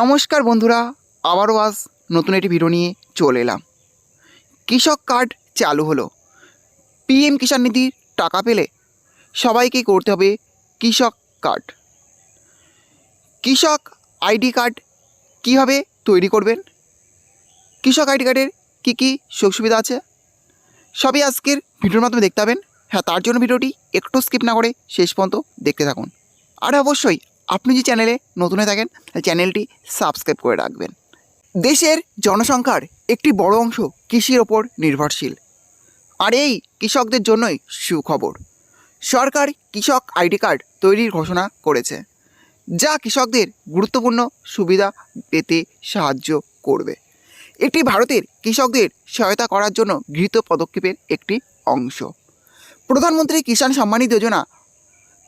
নমস্কার বন্ধুরা, আবারও আজ নতুন একটি ভিডিও নিয়ে চলে এলাম। কৃষক কার্ড চালু হলো। পিএম কিষাণ নিধির টাকা পেলে সবাইকে করতে হবে কৃষক কার্ড কৃষক আইডি কার্ড কীভাবে তৈরি করবেন? কৃষক আইডি কার্ডের কী কী সুযোগ সুবিধা আছে? সবই আজকের ভিডিওর মাধ্যমে দেখতে পাবেন। হ্যাঁ তার জন্য ভিডিওটি একটু স্কিপ না করে শেষ পর্যন্ত দেখতে থাকুন। আর অবশ্যই আপনি যে চ্যানেলে নতুন হয়ে থাকেন চ্যানেলটি সাবস্ক্রাইব করে রাখবেন। দেশের জনসংখ্যার একটি বড় অংশ কৃষির ওপর নির্ভরশীল। আর এই কৃষকদের জন্যই সুখবর। সরকার কৃষক আইডি কার্ড তৈরির ঘোষণা করেছে, যা কৃষকদের গুরুত্বপূর্ণ সুবিধা পেতে সাহায্য করবে। এটি ভারতের কৃষকদের সহায়তা করার জন্য গৃহীত পদক্ষেপের একটি অংশ। প্রধানমন্ত্রী কিষাণ সম্মানী যোজনা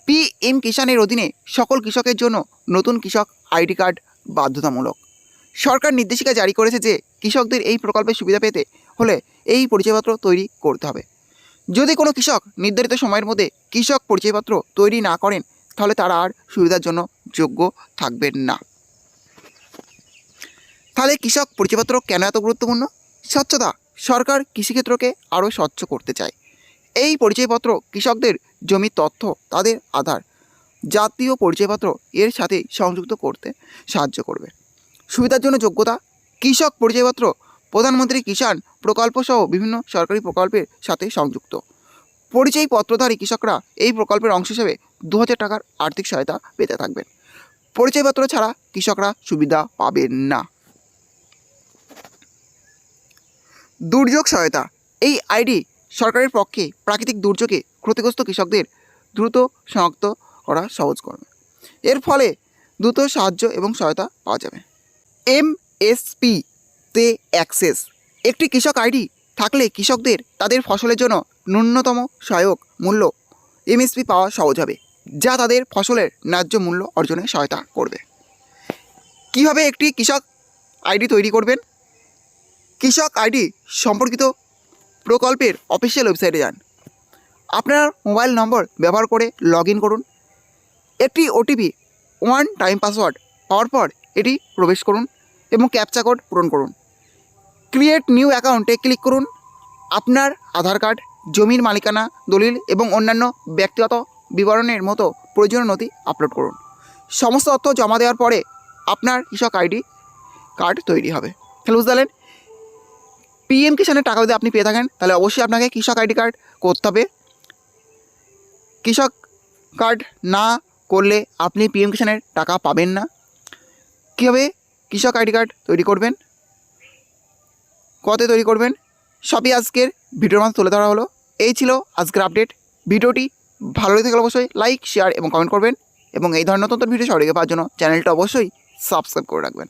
পিএম কিষাণের অধীনে সকল কৃষকের জন্য নতুন কৃষক আইডি কার্ড বাধ্যতামূলক। সরকার নির্দেশিকা জারি করেছে যে কৃষকদের এই প্রকল্পের সুবিধা পেতে হলে এই পরিচয়পত্র তৈরি করতে হবে। যদি কোনো কৃষক নির্ধারিত সময়ের মধ্যে কৃষক পরিচয়পত্র তৈরি না করেন, তাহলে তারা আর সুবিধার জন্য যোগ্য থাকবেন না। তাহলে কৃষক পরিচয়পত্র কেন এত গুরুত্বপূর্ণ? স্বচ্ছতা সরকার কৃষিক্ষেত্রকে আরও স্বচ্ছ করতে চায়। এই পরিচয়পত্র কৃষকদের জমির তথ্য তাদের আধার, জাতীয় পরিচয়পত্র এর সাথে সংযুক্ত করতে সাহায্য করবে। সুবিধার জন্য যোগ্যতা, কৃষক পরিচয়পত্র, প্রধানমন্ত্রী কিষাণ প্রকল্প সহ বিভিন্ন সরকারি প্রকল্পের সাথে সংযুক্ত। পরিচয়পত্রধারী কৃষকরা এই প্রকল্পের অংশ হিসেবে দু হাজার টাকার আর্থিক সহায়তা পেতে থাকবেন। পরিচয়পত্র ছাড়া কৃষকরা সুবিধা পাবেন না। দুর্যোগ সহায়তা, এই আইডি সরকারের পক্ষে প্রাকৃতিক দুর্যোগে ক্ষতিগ্রস্ত কৃষকদের দ্রুত শনাক্ত করা সহজ করবে। এর ফলে দ্রুত সাহায্য এবং সহায়তা পাওয়া যাবে। এমএসপি তে অ্যাক্সেস। একটি কৃষক আইডি থাকলে কৃষকদের তাদের ফসলের জন্য ন্যূনতম সহায়ক মূল্য এমএসপি পাওয়া সহজ হবে, যা তাদের ফসলের ন্যায্য মূল্য অর্জনে সহায়তা করবে। কীভাবে একটি কৃষক আইডি তৈরি করবেন? কৃষক আইডি সম্পর্কিত প্রকল্পের অফিসিয়াল ওয়েবসাইটে যান। আপনার মোবাইল নম্বর ব্যবহার করে লগ করুন। একটি ওটিপি ওয়ান টাইম পাসওয়ার্ড পাওয়ার পর এটি প্রবেশ করুন এবং ক্যাপচা কোড পূরণ করুন। ক্রিয়েট নিউ অ্যাকাউন্টে ক্লিক করুন। আপনার আধার কার্ড জমির মালিকানা, দলিল এবং অন্যান্য ব্যক্তিগত বিবরণের মতো প্রয়োজনীয় নথি আপলোড করুন। সমস্ত তথ্য জমা দেওয়ার পরে আপনার কৃষক আইডি কার্ড তৈরি হবে। তাহলে বুঝতে পিএম কিষানের টাকা যদি আপনি পেয়ে থাকেন, তাহলে অবশ্যই আপনাকে কৃষক আইডি কার্ড করতে হবে। কৃষক কার্ড না করলে আপনি পিএম কিষানের টাকা পাবেন না। কীভাবে কৃষক আইডি কার্ড তৈরি করবেন? কতে তৈরি করবেন? সবই আজকের ভিডিওর মাধ্যমে তুলে ধরা হলো। এই ছিল আজকের আপডেট। ভিডিওটি ভালো লেগে থাকলে অবশ্যই লাইক, শেয়ার এবং কমেন্ট করবেন এবং এই ধরনের নতুন ভিডিও সবাইকে পাওয়ার জন্য চ্যানেলটা অবশ্যই সাবস্ক্রাইব করে রাখবেন।